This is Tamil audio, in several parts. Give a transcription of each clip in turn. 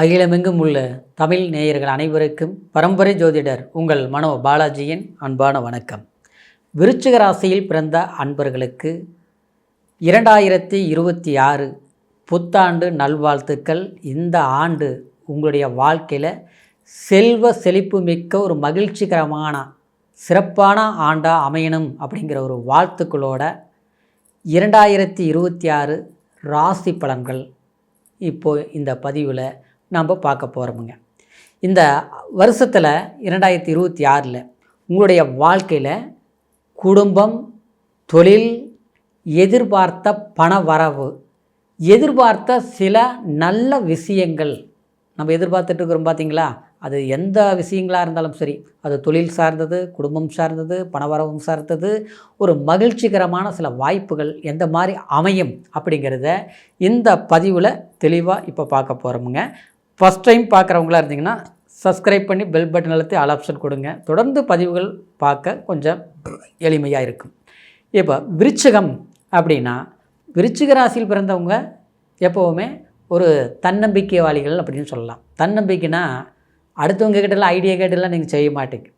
அகிலமெங்கும் உள்ள தமிழ் நேயர்கள் அனைவருக்கும் பரம்பரை ஜோதிடர் உங்கள் மனோ பாலாஜியின் அன்பான வணக்கம். விருச்சிக ராசியில் பிறந்த அன்பர்களுக்கு இரண்டாயிரத்தி இருபத்தி ஆறு புத்தாண்டு நல்வாழ்த்துக்கள். இந்த ஆண்டு உங்களுடைய வாழ்க்கையில் செல்வ செழிப்பு மிக்க ஒரு மகிழ்ச்சிகரமான சிறப்பான ஆண்டாக அமையணும் அப்படிங்கிற ஒரு வாழ்த்துக்களோட இரண்டாயிரத்தி இருபத்தி ஆறு ராசி பலன்கள் இப்போது இந்த பதிவில் நாம் பார்க்க போகிறோமுங்க இந்த வருஷத்தில் இரண்டாயிரத்தி இருபத்தி ஆறில் உங்களுடைய வாழ்க்கையில் குடும்பம் தொழில் எதிர்பார்த்த பண வரவு எதிர்பார்த்த சில நல்ல விஷயங்கள் நம்ம எதிர்பார்த்துட்டு இருக்கிறோம் பார்த்தீங்களா அது எந்த விஷயங்களாக இருந்தாலும் சரி அது தொழில் சார்ந்தது குடும்பம் சார்ந்தது பணவரவும் சார்ந்தது ஒரு மகிழ்ச்சிகரமான சில வாய்ப்புகள் எந்த மாதிரி அமையும் அப்படிங்கிறத இந்த பதிவில் தெளிவாக இப்போ பார்க்க போகிறோமுங்க ஃபஸ்ட் டைம் பார்க்குறவங்களா இருந்தீங்கன்னா சப்ஸ்கிரைப் பண்ணி பெல் பட்டன் அழுத்தி ஆல் ஆப்ஷன் கொடுங்க. தொடர்ந்து பதிவுகள் பார்க்க கொஞ்சம் எளிமையாக இருக்கும். இப்போ விருச்சிகம் அப்படின்னா விருச்சிக ராசியில் பிறந்தவங்க எப்போவுமே ஒரு தன்னம்பிக்கைவாளிகள் அப்படின்னு சொல்லலாம். தன்னம்பிக்கைனா அடுத்தவங்க கிட்டலாம் ஐடியா கேட்டெல்லாம் நீங்கள் செய்ய மாட்டீங்க.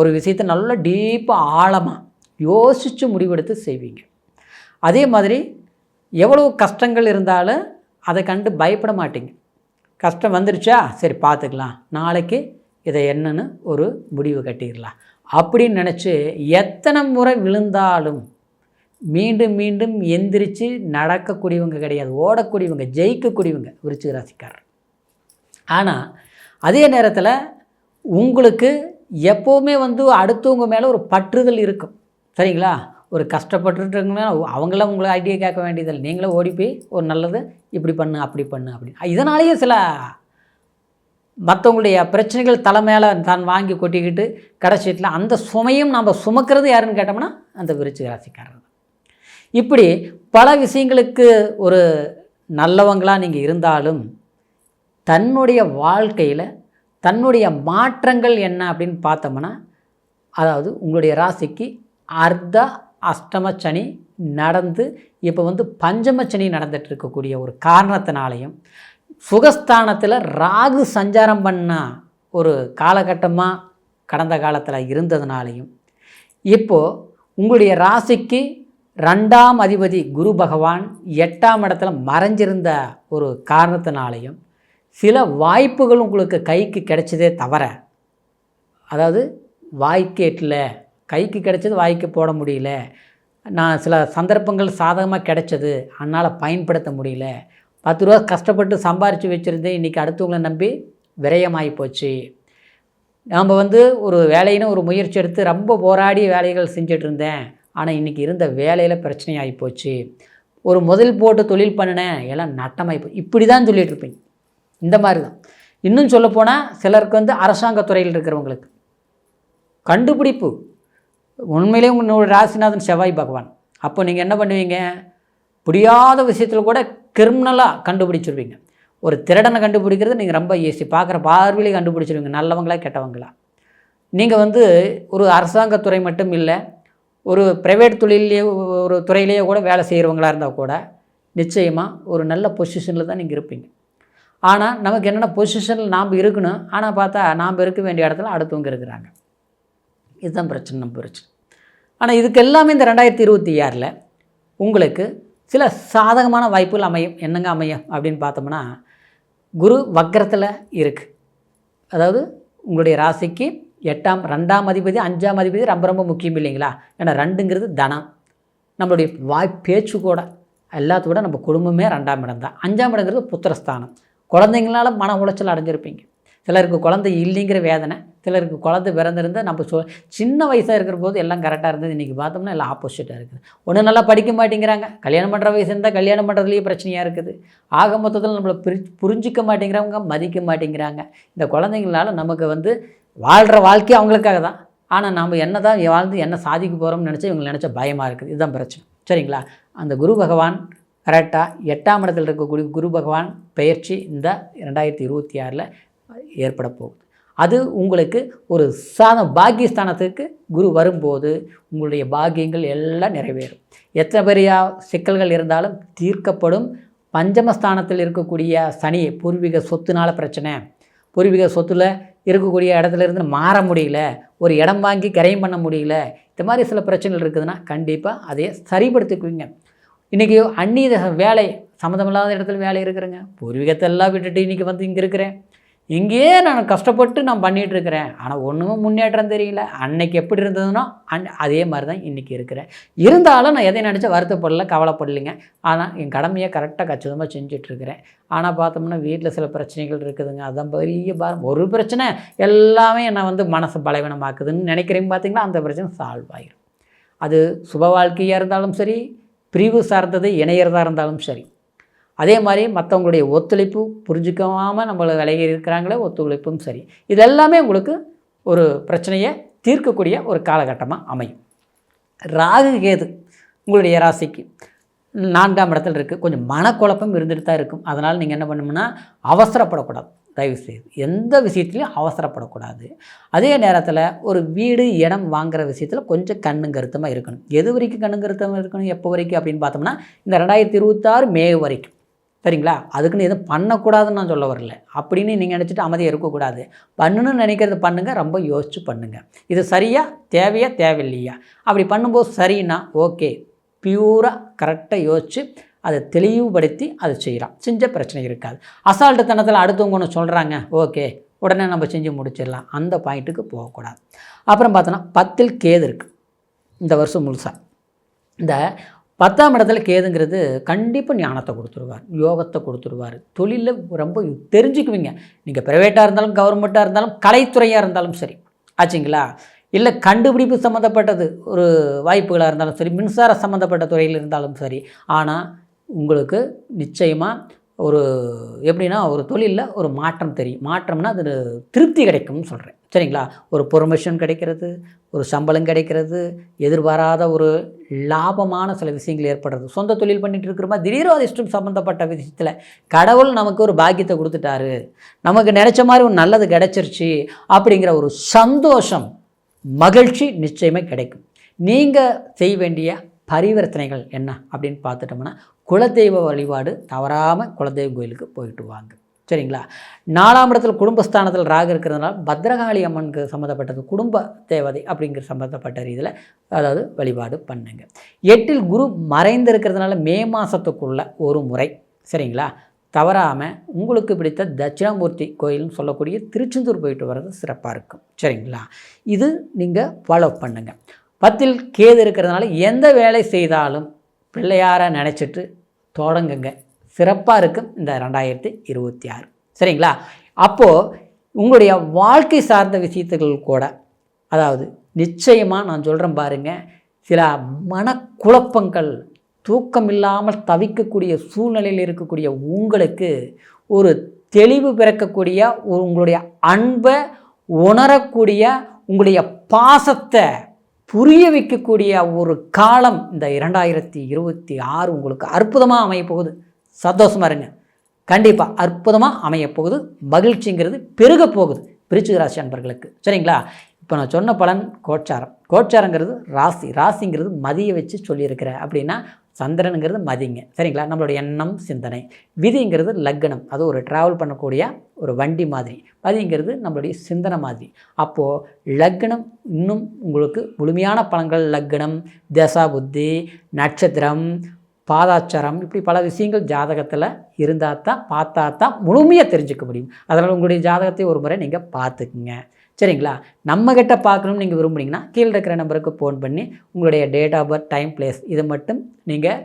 ஒரு விஷயத்தை நல்லா டீப்பாக ஆழமாக யோசித்து முடிவெடுத்து செய்வீங்க. அதே மாதிரி எவ்வளோ கஷ்டங்கள் இருந்தாலும் அதை கண்டு பயப்பட மாட்டீங்க. கஷ்டம் வந்துருச்சா? சரி பார்த்துக்கலாம். நாளைக்கு இதை என்னன்னு ஒரு முடிவு கட்டிடலாம். அப்படின்னு நினச்சி எத்தனை முறை விழுந்தாலும் மீண்டும் மீண்டும் எந்திரிச்சு நடக்கக்கூடியவங்க கிடையாது. ஓடக்கூடியவங்க ஜெயிக்கக்கூடியவங்க விருச்சிக ராசிக்காரர். ஆனால் அதே நேரத்தில் உங்களுக்கு எப்போவுமே வந்து அடுத்தவங்க மேலே ஒரு பற்றுதல் இருக்கும். சரிங்களா? ஒரு கஷ்டப்பட்டுருக்குன்னா அவங்களாம் உங்களை ஐடியா கேட்க வேண்டியதில்லை. நீங்களே ஓடி போய் ஒரு நல்லது இப்படி பண்ணு அப்படி பண்ணு அப்படி இதனாலேயே சில மற்றவங்களுடைய பிரச்சனைகள் தலை மேலே தான் வாங்கி கொட்டிக்கிட்டு கடைசீட்டில் அந்த சுமையும் நம்ம சுமக்கிறது யாருன்னு கேட்டோம்னா அந்த விருச்சிக ராசிக்காரர் இப்படி பல விஷயங்களுக்கு ஒரு நல்லவங்களாக நீங்கள் இருந்தாலும் தன்னுடைய வாழ்க்கையில் தன்னுடைய மாற்றங்கள் என்ன அப்படின்னு பார்த்தோம்னா அதாவது உங்களுடைய ராசிக்கு அர்த்த அஷ்டம சனி நடந்து இப்போ வந்து பஞ்சம சனி நடந்துட்டு இருக்கக்கூடிய ஒரு காரணத்தினாலையும் சுகஸ்தானத்தில் ராகு சஞ்சாரம் பண்ண ஒரு காலகட்டமாக கடந்த காலத்தில் இருந்ததுனாலையும் இப்போது உங்களுடைய ராசிக்கு ரெண்டாம் அதிபதி குரு பகவான் எட்டாம் இடத்துல மறைஞ்சிருந்த ஒரு காரணத்தினாலையும் சில வாய்ப்புகள் உங்களுக்கு கைக்கு கிடைச்சதே தவிர அதாவது வாய்க்கேட்டில் கைக்கு கிடைச்சது வாய்க்கு போட முடியல. நான் சில சந்தர்ப்பங்கள் சாதகமாக கிடைச்சது. அதனால் பயன்படுத்த முடியல. பத்து ரூபா கஷ்டப்பட்டு சம்பாரித்து வச்சுருந்தேன். இன்றைக்கி அடுத்தவங்களை நம்பி விரயமாகி போச்சு. நாம் வந்து ஒரு வேலைன்னு ஒரு முயற்சி எடுத்து ரொம்ப போராடி வேலைகள் செஞ்சுட்டு இருந்தேன். ஆனால் இன்றைக்கி இருந்த வேலையில் பிரச்சனையாகி போச்சு. ஒரு முதல் போட்டு தொழில் பண்ணினேன். எல்லாம் நட்டமாகி போய் இப்படி தான் சொல்லிகிட்டு இருப்பீங்க. இந்த மாதிரி தான் இன்னும் சொல்லப்போனால் சிலருக்கு வந்து அரசாங்க துறையில் இருக்கிறவங்களுக்கு கண்டுபிடிப்பு உண்மையிலேயே உங்களோட ராசிநாதன் செவ்வாய் பகவான். அப்போ நீங்கள் என்ன பண்ணுவீங்க? புரியாத விஷயத்தில் கூட கிரிமினலாக கண்டுபிடிச்சிருவீங்க. ஒரு திருடனை கண்டுபிடிக்கிறது நீங்கள் ரொம்ப ஈஸி பார்க்குற பார்வையிலே கண்டுபிடிச்சிருவீங்க. நல்லவங்களா கெட்டவங்களா? நீங்கள் வந்து ஒரு அரசாங்கத்துறை மட்டும் இல்லை ஒரு ப்ரைவேட் தொழிலே ஒரு துறையிலேயே கூட வேலை செய்கிறவங்களா இருந்தால் கூட நிச்சயமாக ஒரு நல்ல பொசிஷனில் தான் நீங்கள் இருப்பீங்க. ஆனால் நமக்கு என்னென்ன பொசிஷனில் நாம் இருக்கணும்? ஆனால் பார்த்தா நாம் இருக்க வேண்டிய இடத்துல அடுத்தவங்க இருக்கிறாங்க. இதுதான் பிரச்சனை நம்ம பிரச்சனை. ஆனால் இதுக்கு எல்லாமே இந்த ரெண்டாயிரத்தி இருபத்தி ஆறில் உங்களுக்கு சில சாதகமான வாய்ப்புகள் அமையும். என்னங்க அமையும் அப்படின்னு பார்த்தோம்னா குரு வக்கரத்தில் இருக்குது அதாவது உங்களுடைய ராசிக்கு எட்டாம் ரெண்டாம் அதிபதி அஞ்சாம் அதிபதி ரொம்ப ரொம்ப முக்கியம் இல்லைங்களா? ஏன்னா ரெண்டுங்கிறது தனம். நம்மளுடைய வாய் பேச்சு கூட எல்லாத்தோட நம்ம குடும்பமே ரெண்டாம் இடம் தான். அஞ்சாம் இடங்கிறது புத்திரஸ்தானம். குழந்தைங்களால மன உளைச்சல் அடைஞ்சிருப்பீங்க. சிலருக்கு குழந்தை இல்லைங்கிற வேதனை சிலருக்கு குழந்தை பிறந்திருந்தால் நம்ம சொ சின்ன வயசாக இருக்கிற போது எல்லாம் கரெக்டாக இருந்தது. இன்றைக்கி பார்த்தோம்னா எல்லாம் ஆப்போசிட்டாக இருக்குது. ஒன்றும் நல்லா படிக்க மாட்டேங்கிறாங்க. கல்யாணம் பண்ணுற வயசு இருந்தால் கல்யாணம் பண்ணுறதுலேயே பிரச்சனையாக இருக்குது. ஆக மொத்தத்தில் நம்மளை பிரி புரிஞ்சிக்க மாட்டேங்கிறவங்க மதிக்க மாட்டேங்கிறாங்க. இந்த குழந்தைங்களால நமக்கு வந்து வாழ்கிற வாழ்க்கை அவங்களுக்காக தான். ஆனால் நம்ம என்ன தான் வாழ்ந்து என்ன சாதிக்க போகிறோம்னு நினச்சா இவங்க நினச்ச பயமாக இருக்குது. இதுதான் பிரச்சனை. சரிங்களா? அந்த குரு பகவான் கரெக்டாக எட்டாம் இடத்தில் இருக்கக்கூடிய குரு பகவான் பயிற்சி இந்த ரெண்டாயிரத்தி இருபத்தி ஆறில் ஏற்பட போகுது அது உங்களுக்கு ஒரு சாதம் பாக்கியஸ்தானத்துக்கு குரு வரும்போது உங்களுடைய பாக்கியங்கள் எல்லாம் நிறைவேறும். எத்தனை பெரிய சிக்கல்கள் இருந்தாலும் தீர்க்கப்படும். பஞ்சமஸ்தானத்தில் இருக்கக்கூடிய சனி பூர்வீக சொத்துனால பிரச்சனை. பூர்வீக சொத்தில் இருக்கக்கூடிய இடத்துல இருந்து மாற முடியல. ஒரு இடம் வாங்கி கரையும் பண்ண முடியல. இந்த மாதிரி சில பிரச்சனைகள் இருக்குதுன்னா கண்டிப்பாக அதையே சரிப்படுத்திக்குவீங்க. இன்றைக்கி அந்நீத வேலை சம்மந்தமில்லாத இடத்துல வேலை இருக்கிறேங்க பூர்வீகத்தை எல்லாம் விட்டுட்டு இன்றைக்கி வந்து இங்கே இருக்கிறேன். இங்கேயே நான் கஷ்டப்பட்டு நான் பண்ணிகிட்டு இருக்கிறேன் ஆனால் ஒன்றுமே முன்னேற்றம் தெரியல. அன்னைக்கு எப்படி இருந்ததுனோ அன் அதே மாதிரி தான் இன்றைக்கி இருக்கிறேன். இருந்தாலும் நான் எதை நினச்சா வருத்தப்படல கவலைப்படலைங்க. ஆனால் என் கடமையை கரெக்டாக கச்சிதமாக செஞ்சிட்ருக்கிறேன் ஆனால் பார்த்தோம்னா வீட்டில் சில பிரச்சனைகள் இருக்குதுங்க. அதுதான் பெரிய பாரம். ஒரு பிரச்சனை எல்லாமே என்னை வந்து மனசு பலவீனமாக்குதுன்னு நினைக்கிறீங்க பார்த்தீங்களா? அந்த பிரச்சனை சால்வ் ஆகிடும் அது சுப வாழ்க்கையாக இருந்தாலும் சரி பிரிவு சார்ந்தது இணையறதாக இருந்தாலும் சரி. அதே மாதிரி மற்றவங்களுடைய ஒத்துழைப்பு புரிஞ்சுக்காமல் நம்மளை விலகி இருக்கிறாங்களே ஒத்துழைப்பும் சரி. இது எல்லாமே உங்களுக்கு ஒரு பிரச்சனையை தீர்க்கக்கூடிய ஒரு காலகட்டமாக அமையும். ராகு கேது உங்களுடைய ராசிக்கு நான்காம் இடத்துல இருக்குது கொஞ்சம் மனக்குழப்பம் இருந்துட்டு தான் இருக்கும். அதனால் நீங்கள் என்ன பண்ணணும்னா அவசரப்படக்கூடாது. தயவு செய்து எந்த விஷயத்துலையும் அவசரப்படக்கூடாது. அதே நேரத்தில் ஒரு வீடு இடம் வாங்குகிற விஷயத்தில் கொஞ்சம் கண்ணு கருத்தமாக இருக்கணும். எது வரைக்கும் கண்ணு கருத்தமாக இருக்கணும்? எப்போ வரைக்கும் அப்படின்னு பார்த்தோம்னா இந்த ரெண்டாயிரத்தி இருபத்தாறு மே வரைக்கும். சரிங்களா? அதுக்குன்னு எதுவும் பண்ணக்கூடாதுன்னு நான் சொல்ல வரல. அப்படின்னு நீங்கள் நினச்சிட்டு அமைதியாக இருக்கக்கூடாது. பண்ணணும்னு நினைக்கிறது பண்ணுங்கள் ரொம்ப யோசித்து பண்ணுங்கள் இது சரியா தேவையா தேவையில்லையா? அப்படி பண்ணும்போது சரின்னா ஓகே. பியூராக கரெக்டாக யோசித்து அதை தெளிவுபடுத்தி அதை செய்கிறான் செஞ்ச பிரச்சனை இருக்காது. அசால்ட்டு தனத்தில் அடுத்தவங்க ஒன்று சொல்கிறாங்க ஓகே. உடனே நம்ம செஞ்சு முடிச்சிடலாம். அந்த பாயிண்ட்டுக்கு போகக்கூடாது. அப்புறம் பார்த்தோன்னா பத்தில் கேது இருக்குது இந்த வருஷம் முழுசாக இந்த பத்தாம் இடத்துல கேதுங்கிறது கண்டிப்பாக ஞானத்தை கொடுத்துருவார் யோகத்தை கொடுத்துருவார். தொழிலில் ரொம்ப தெரிஞ்சுக்குவீங்க. நீங்கள் ப்ரைவேட்டாக இருந்தாலும் கவர்மெண்ட்டாக இருந்தாலும் கலைத்துறையாக இருந்தாலும் சரி. ஆச்சுங்களா? இல்லை கண்டுபிடிப்பு சம்மந்தப்பட்டது ஒரு வாய்ப்புகளாக இருந்தாலும் சரி மின்சார சம்மந்தப்பட்ட துறையில் இருந்தாலும் சரி. ஆனால் உங்களுக்கு நிச்சயமாக ஒரு எப்படின்னா ஒரு தொழிலில் ஒரு மாற்றம் தெரியும். மாற்றம்னா அது திருப்தி கிடைக்கும்னு சொல்கிறேன் சரிங்களா? ஒரு ப்ரொமோஷன் கிடைக்கிறது ஒரு சம்பளம் கிடைக்கிறது எதிர்பாராத ஒரு லாபமான சில விஷயங்கள் ஏற்படுறது. சொந்த தொழில் பண்ணிட்டு இருக்கிறோமா? திடீரோ அதிர்ஷ்டம் சம்மந்தப்பட்ட விஷயத்தில் கடவுள் நமக்கு ஒரு பாக்கியத்தை கொடுத்துட்டாரு. நமக்கு நினச்ச மாதிரி ஒரு நல்லது கிடைச்சிருச்சு அப்படிங்கிற ஒரு சந்தோஷம் மகிழ்ச்சி நிச்சயமே கிடைக்கும். நீங்கள் செய்ய வேண்டிய பரிவர்த்தனைகள் என்ன அப்படின்னு பார்த்துட்டோம்னா குலதெய்வ வழிபாடு தவறாமல் குலதெய்வ கோயிலுக்கு போயிட்டு வாங்க. சரிங்களா? நாலாம் இடத்தில் குடும்பஸ்தானத்தில் ராக இருக்கிறதுனால பத்ரகாளி அம்மனுக்கு சம்மந்தப்பட்டது குடும்ப தேவதை அப்படிங்கிற சம்மந்தப்பட்ட ரீதியில் அதாவது வழிபாடு பண்ணுங்க. எட்டில் குரு மறைந்திருக்கிறதுனால மே மாதத்துக்குள்ள ஒரு முறை சரிங்களா? தவறாமல் உங்களுக்கு பிடித்த தட்சிணாமூர்த்தி கோயில்னு சொல்லக்கூடிய திருச்செந்தூர் போயிட்டு வர்றது சிறப்பாக இருக்கும். சரிங்களா? இது நீங்கள் ஃபாலோ பண்ணுங்கள் பத்தில் கேது இருக்கிறதுனால எந்த வேலை செய்தாலும் பிள்ளையார நினச்சிட்டு தொடங்குங்க. சிறப்பாக இருக்கும் இந்த ரெண்டாயிரத்தி இருபத்தி ஆறு. சரிங்களா? அப்போது உங்களுடைய வாழ்க்கை சார்ந்த விஷயத்துகள் கூட அதாவது நிச்சயமாக நான் சொல்கிறேன் பாருங்கள் சில மனக்குழப்பங்கள் தூக்கம் இல்லாமல் தவிக்கக்கூடிய சூழ்நிலையில் இருக்கக்கூடிய உங்களுக்கு ஒரு தெளிவு பிறக்கக்கூடிய ஒரு உங்களுடைய அன்பை உணரக்கூடிய உங்களுடைய பாசத்தை புரிய வைக்கக்கூடிய ஒரு காலம் இந்த இரண்டாயிரத்தி இருபத்தி ஆறு உங்களுக்கு அற்புதமாக அமையப்போகுது சந்தோஷமாக இருங்க. கண்டிப்பாக அற்புதமாக அமையப்போகுது மகிழ்ச்சிங்கிறது பெருக போகுது. பிரிச்சு ராசி அன்பர்களுக்கு. சரிங்களா? இப்போ நான் சொன்ன பலன் கோச்சாரம். கோச்சாரங்கிறது ராசி. ராசிங்கிறது மதியை வச்சு சொல்லியிருக்கிறேன். அப்படின்னா சந்திரனுங்கிறது மதிங்க. சரிங்களா? நம்மளுடைய எண்ணம் சிந்தனை. விதிங்கிறது லக்னம் அது ஒரு ட்ராவல் பண்ணக்கூடிய ஒரு வண்டி மாதிரி. மதிங்கிறது நம்மளுடைய சிந்தனை மாதிரி. அப்போது லக்னம் இன்னும் உங்களுக்கு முழுமையான பலன்கள். லக்னம் தசா புத்தி நட்சத்திரம் பாதாச்சாரம் இப்படி பல விஷயங்கள் ஜாதகத்தில் இருந்தால் தான் பார்த்தா தான் முழுமையாக தெரிஞ்சுக்க முடியும். அதனால் உங்களுடைய ஜாதகத்தை ஒரு முறை நீங்கள் பார்த்துக்குங்க. சரிங்களா? நம்மக்கிட்ட பார்க்கணும்னு நீங்கள் விரும்புனீங்கன்னா கீழே இருக்கிற நம்பருக்கு ஃபோன் பண்ணி உங்களுடைய date of birth time place இதை மட்டும் நீங்கள்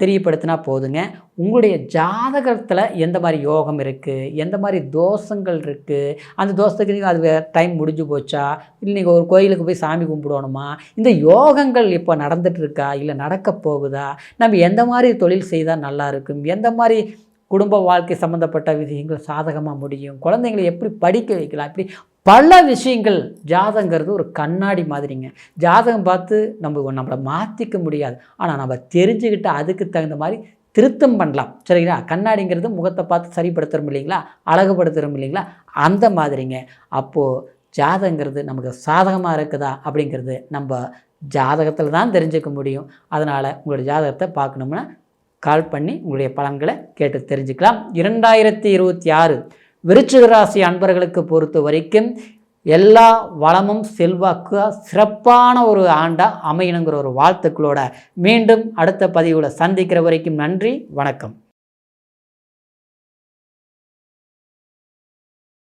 தெரியப்படுத்தினா போதுங்க. உங்களுடைய ஜாதகத்தில் எந்த மாதிரி யோகம் இருக்குது எந்த மாதிரி தோஷங்கள் இருக்குது அந்த தோஷத்துக்கு நீங்கள் அது டைம் முடிஞ்சு போச்சா? இல்லை நீங்கள் ஒரு கோயிலுக்கு போய் சாமி கும்பிடணுமா? இந்த யோகங்கள் இப்போ நடந்துகிட்ருக்கா இல்லை நடக்க போகுதா? நம்ம எந்த மாதிரி தொழில் செய்தால் நல்லா இருக்கும்? எந்த மாதிரி குடும்ப வாழ்க்கை சம்மந்தப்பட்ட விஷயங்கள் சாதகமாக முடியும். குழந்தைங்களை எப்படி படிக்க வைக்கலாம்? இப்படி பல விஷயங்கள் ஜாதகங்கிறது ஒரு கண்ணாடி மாதிரிங்க. ஜாதகம் பார்த்து நம்ம நம்மளை மாற்றிக்க முடியாது. ஆனால் நம்ம தெரிஞ்சுக்கிட்டு அதுக்கு தகுந்த மாதிரி திருத்தம் பண்ணலாம். சரிங்களா? கண்ணாடிங்கிறது முகத்தை பார்த்து சரிப்படுத்துகிறோம் இல்லைங்களா? அழகுபடுத்துகிறோம் இல்லைங்களா? அந்த மாதிரிங்க. அப்போது ஜாதகங்கிறது நமக்கு சாதகமாக இருக்குதா அப்படிங்கிறது நம்ம ஜாதகத்தில் தான் தெரிஞ்சுக்க முடியும். அதனால் உங்களோட ஜாதகத்தை பார்க்கணும்னா கால் பண்ணி உங்களுடைய பலன்களை கேட்டு தெரிஞ்சுக்கலாம். இரண்டாயிரத்தி இருபத்தி ஆறு விருச்சிக ராசி அன்பர்களுக்கு பொறுத்த வரைக்கும் எல்லா வளமும் செல்வாக்கு சிறப்பான ஒரு ஆண்டாக அமையணுங்கிற ஒரு வாழ்த்துக்களோட மீண்டும் அடுத்த பதிவில் சந்திக்கிற வரைக்கும் நன்றி வணக்கம்.